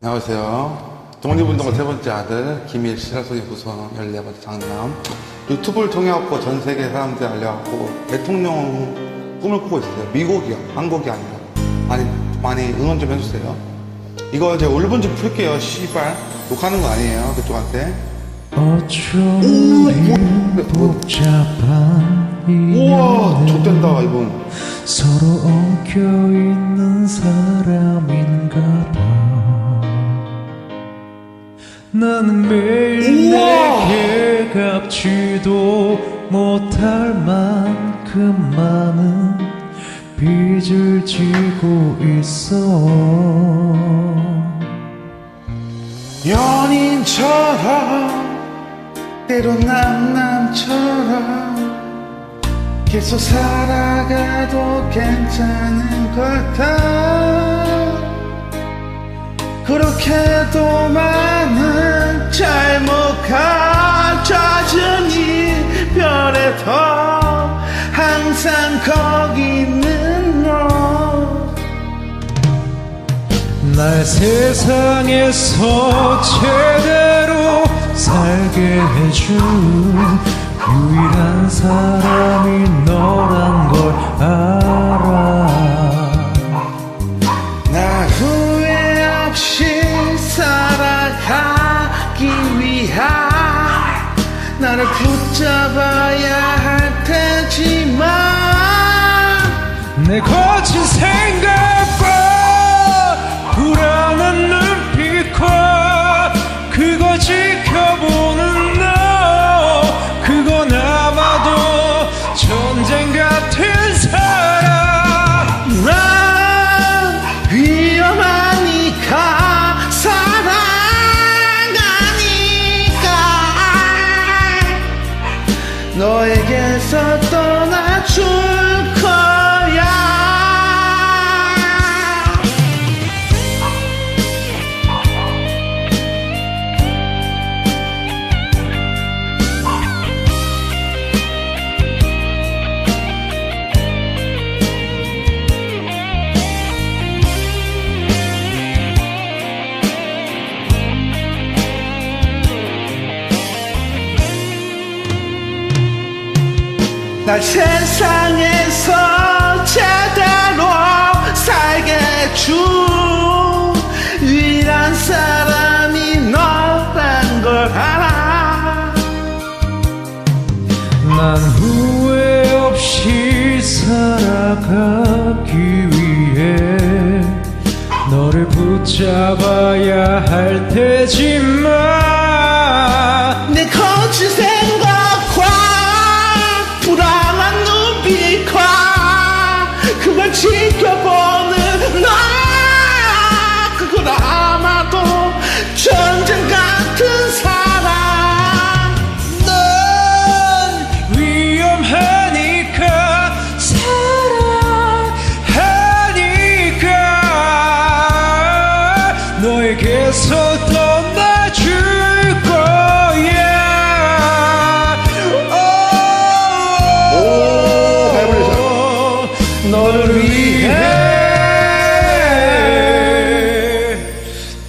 안녕하세요. 독립운동가 세 번째 아들 김일 시라소의 구성 14번째 장남 유튜브를 통해 갖고 전 세계 사람들이 알려갖고 대통령 꿈을 꾸고 있어요. 미국이요. 한국이 아니라 많이 많이 응원 좀 해주세요. 이거 이제 울분 좀 풀게요. 씨발 욕하는 거 아니에요. 그쪽한테. 복잡한 우와 좆된다 이분. 서로 엉켜 있는 사람인가 봐 나는 매일! 내게 갚지도 못할 만큼 많은 빚을 지고 있어 연인처럼 때론 남남처럼 계속 살아가도 괜찮은 걸까 그렇게도 많 날 세상에서 제대로 살게 해준 유일한 사람이 너란 걸 알아. 나 후회 없이 살아가기 위한 나를 붙잡아야 할 테지만 내 거친 생각과 너에게서 떠나줄 거야 날 세상에서 제대로 살게 해준 유일한 사람이 너란 걸 알아. 난 후회 없이 살아가기 위해 너를 붙잡아야 할 테지만 너에게서 떠나줄 거야 오, 바이브레이션. 너를 위해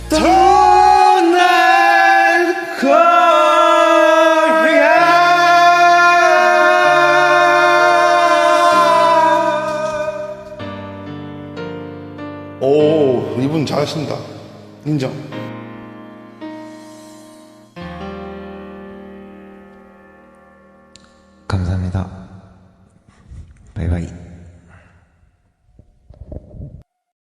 떠날 거야. 오, 이분 잘하신다. 인정. 감사합니다. 바이바이.